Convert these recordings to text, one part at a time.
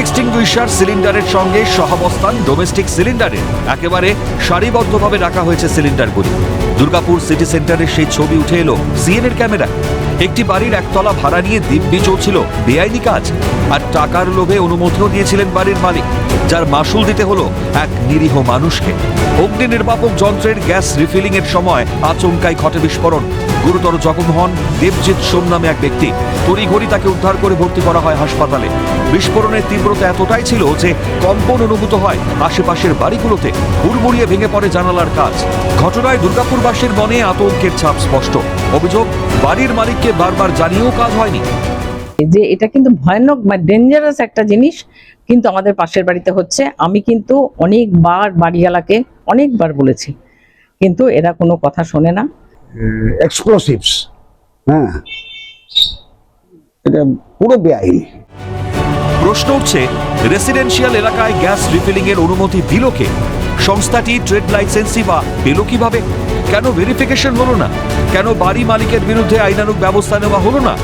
Extinguisher সিলিন্ডারের সঙ্গে সহাবস্থান ডোমেস্টিক সিলিন্ডারের। একেবারে সারিবদ্ধভাবে রাখা হয়েছে সিলিন্ডারগুলি। দুর্গাপুর সিটি সেন্টারের সেই ছবি উঠে এলো সিএনএর ক্যামেরায়। একটি বাড়ির একতলা ভাড়া নিয়ে দিব্যি চলছিল। বেআইনি কাজ। আর টাকার লোভে অনুমতিও দিয়েছিলেন বাড়ির মালিক, যার মাসুল দিতে হলো এক নিরীহ মানুষকে। অগ্নি নির্বাপক যন্ত্রের গ্যাস রিফিলিং এর সময় আচমকাই ঘটে বিস্ফোরণ। গুরুতর জখম হন দেবজিৎ সোম নামে এক ব্যক্তি। তড়িঘড়ি তাকে উদ্ধার করে ভর্তি করা হয় হাসপাতালে। বিস্ফোরণের তীব্রতা এতটাই ছিল যে কম্পন অনুভূত হয় আশেপাশের বাড়িগুলোতে। হুড়মুড়িয়ে ভেঙে পড়ে জানালার কাজ। ঘটনায় দুর্গাপুরবাসীর মনে আতঙ্কের ছাপ স্পষ্ট। অভিযোগ, বাড়ির মালিককে বারবার জানিয়েও কাজ হয়নি। যে এটা কিন্তু ভয়ানক বা ডেঞ্জারাস একটা জিনিস কিন্তু আমাদের পাশের বাড়িতে হচ্ছে। আমি কিন্তু অনেকবার বাড়িওয়ালাকে অনেকবার বলেছি। কিন্তু এরা কোনো কথা শোনে না। এক্সপ্লোসিভস হ্যাঁ। এটা পুরো বেআইনি। প্রশ্ন উঠছে রেসিডেন্সিয়াল এলাকায় গ্যাস রিফিলিং এর অনুমতি দিল কে? সংস্থাটি ট্রেড লাইসেন্সই বা পেল কীভাবে? কেন ভেরিফিকেশন হলো না? কেন বাড়ি মালিকের বিরুদ্ধে আইনানুক ব্যবস্থা নেওয়া হলো না?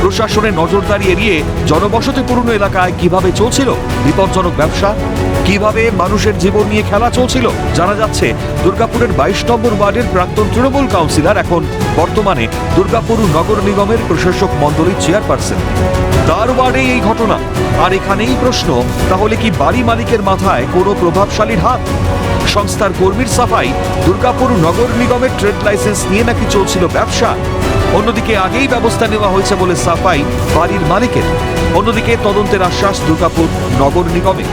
প্রশাসনের নজরদারি এড়িয়ে জনবসতিপূর্ণ এলাকায় কীভাবে চলছিল? বিপজ্জনক ব্যবসা কীভাবে মানুষের জীবন নিয়ে খেলা চলছিল? জানা যাচ্ছে, দুর্গাপুরের বাইশ নম্বর ওয়ার্ডের প্রাক্তন তৃণমূল কাউন্সিলর এখন বর্তমানে দুর্গাপুর নগর নিগমের প্রশাসক মণ্ডলীর চেয়ারপারসন। তার ওয়ার্ডে এই ঘটনা। আর এখানেই প্রশ্ন, তাহলে কি বাড়ি মালিকের মাথায় কোনো প্রভাবশালীর হাত? সংস্থার কর্মীর সাফাই, দুর্গাপুর নগর নিগমের ট্রেড লাইসেন্স নিয়ে নাকি চলছিল ব্যবসা? অন্যদিকে আগেই ব্যবস্থা নেওয়া হয়েছে বলে সাফাই বাড়ির মালিকের। অন্যদিকে তদন্তের আশ্বাস দুর্গাপুর নগর নিগমে।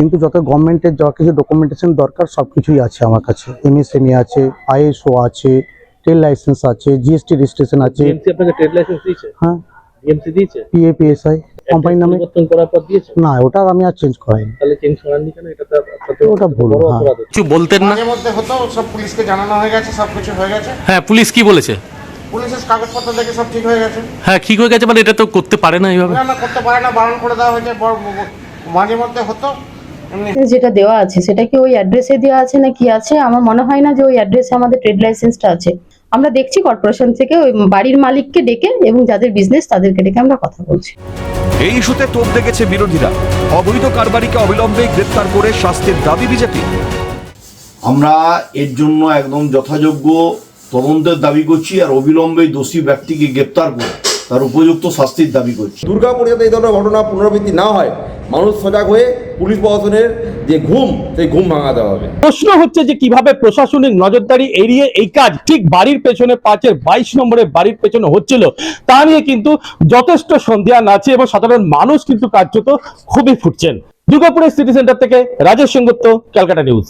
কিন্তু যত গভর্নমেন্টের যা কিছু ডকুমেন্টেশন দরকার সব কিছুই আছে আমার কাছে। এমএসএমই আছে আইএসও আছে ট্রেড লাইসেন্স আছে জিএসটি রেজিস্ট্রেশন আছে। ডিএমসি আপনাকে ট্রেড লাইসেন্স দিয়েছে? হ্যাঁ। ডিএমসি দিয়েছে? পিএপিএসআই কোম্পানি নামে। পরিবর্তন করার পর দিয়েছে? না ওটা আমি আর চেঞ্জ করাইনি। তাহলে চেঞ্জ করাননি কেন? এটা তো ওটা ভুল, হ্যাঁ। কিছু বলতেন না। মাঝে মধ্যে হতো সব পুলিশকে জানানো হয়ে গেছে সব কিছু হয়ে গেছে। হ্যাঁ পুলিশ কি বলেছে? পুলিশের কাগজপত্র দেখে সব ঠিক হয়ে গেছে। হ্যাঁ ঠিক হয়ে গেছে মানে এটা তো করতে পারে না এইভাবে। না না করতে পারে না বারণ করে দেওয়া হয়েছে। মাঝে মধ্যে হতো যেটা দেওয়া আছে সেটা কি ওই অ্যাড্রেসে দেওয়া আছে না কি আছে? আমার মনে হয় না যে ওই অ্যাড্রেসে আমাদের ট্রেড লাইসেন্সটা আছে। আমরা দেখছি কর্পোরেশন থেকে ওই বাড়ির মালিককে ডেকে এবং যাদের বিজনেস তাদেরকে ডেকে আমরা কথা বলছি। এই ইস্যুতে তোপ দেখেছে বিরোধীরা। অবৈধ কারবারিকে অবিলম্বে গ্রেপ্তার করে শাস্তির দাবি বিজেপি। আমরা এর জন্য একদম যথাযোগ্য তদন্তের দাবি করছি আর অবিলম্বে দোষী ব্যক্তিকে গ্রেপ্তার করে তার উপযুক্ত শাস্তির দাবি করছি। দুর্গাপুরে যাতে এই ধরনের ঘটনা পুনরাবৃত্তি না হয় মানুষ সজাগ হয়ে পুলিশ প্রশাসনের যে ঘুম, সেই ঘুম ভাঙাতে হবে। প্রশ্ন হচ্ছে যে কীভাবে প্রশাসনিক নজরদারি এড়িয়ে এই কাজ? ঠিক বাড়ির পেছনে পাঁচের বাইশ নম্বরের বাড়ির পেছনে হচ্ছিল। তা নিয়ে কিন্তু যথেষ্ট সন্দেহান আছে এবং সাধারণ মানুষ কিন্তু কার্যত খুবই ফুটছেন। দুর্গাপুরের সিটি সেন্টার থেকে রাজেশ সেনগুপ্ত, ক্যালকাটা নিউজ